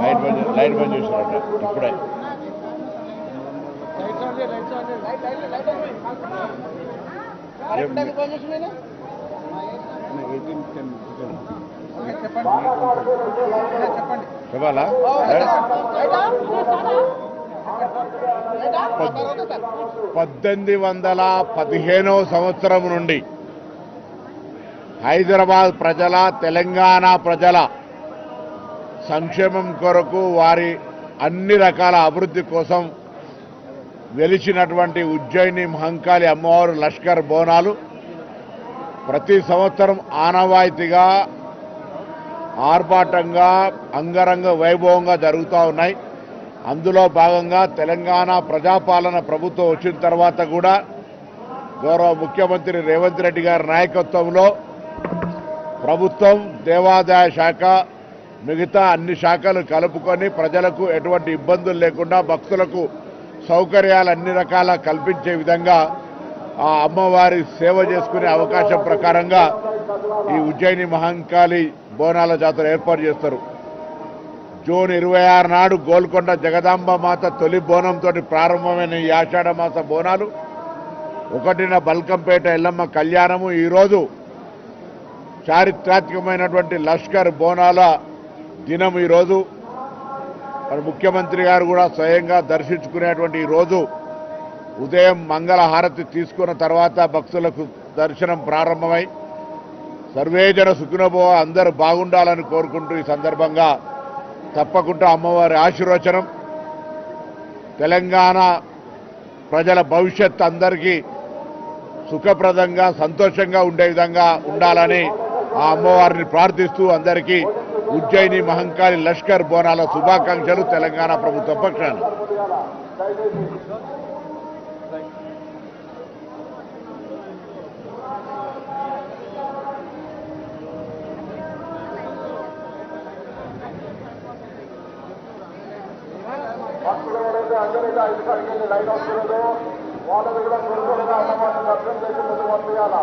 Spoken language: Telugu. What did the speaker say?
లైట్ బంద్ లైట్ బంద్ చేశారట ఇప్పుడే పద్దెనిమిది వందల పదిహేనవ సంవత్సరం నుండి హైదరాబాద్ ప్రజల తెలంగాణ ప్రజల సంక్షేమం కొరకు వారి అన్ని రకాల అభివృద్ధి కోసం వెలిచినటువంటి ఉజ్జయిని మహంకాళి అమ్మవారు లష్కర్ బోనాలు ప్రతి సంవత్సరం ఆనవాయితీగా ఆర్భాటంగా అంగరంగ వైభవంగా జరుగుతూ ఉన్నాయి. అందులో భాగంగా తెలంగాణ ప్రజాపాలన ప్రభుత్వం వచ్చిన తర్వాత కూడా గౌరవ ముఖ్యమంత్రి రేవంత్ రెడ్డి గారి నాయకత్వంలో ప్రభుత్వం దేవాదాయ శాఖ మిగతా అన్ని శాఖలు కలుపుకొని ప్రజలకు ఎటువంటి ఇబ్బందులు లేకుండా భక్తులకు సౌకర్యాలు అన్ని రకాల కల్పించే విధంగా ఆ అమ్మవారి సేవ చేసుకునే అవకాశం ప్రకారంగా ఈ ఉజ్జయిని మహంకాళి బోనాల జాతర ఏర్పాటు చేస్తారు. జూన్ ఇరవై ఆరు నాడు గోల్కొండ జగదాంబ మాత తొలి బోనంతో ప్రారంభమైన ఈ ఆషాఢ మాస బోనాలు ఒకటిన బల్కంపేట ఎల్లమ్మ కళ్యాణము ఈరోజు చారిత్రాత్మకమైనటువంటి లష్కర్ బోనాల దినం ఈరోజు మరి ముఖ్యమంత్రి గారు కూడా స్వయంగా దర్శించుకునేటువంటి ఈ రోజు ఉదయం మంగళ హారతి తీసుకున్న తర్వాత భక్తులకు దర్శనం ప్రారంభమై సర్వేజన సుఖినభో అందరూ బాగుండాలని కోరుకుంటూ ఈ సందర్భంగా తప్పకుండా అమ్మవారి ఆశీర్వచనం తెలంగాణ ప్రజల భవిష్యత్ అందరికీ సుఖప్రదంగా సంతోషంగా ఉండే విధంగా ఉండాలని ఆ అమ్మవారిని ప్రార్థిస్తూ అందరికీ ఉజ్జయిని మహంకాళి లష్కర్ బోనాల శుభాకాంక్షలు తెలంగాణ ప్రభుత్వ పక్షాన. అందరికీ ఐదు కాడికి లైన్ వస్తున్నదో వాళ్ళని కూడా త్వరగా అన్నమాట దర్శనం చేసి ముందు పంపించాలా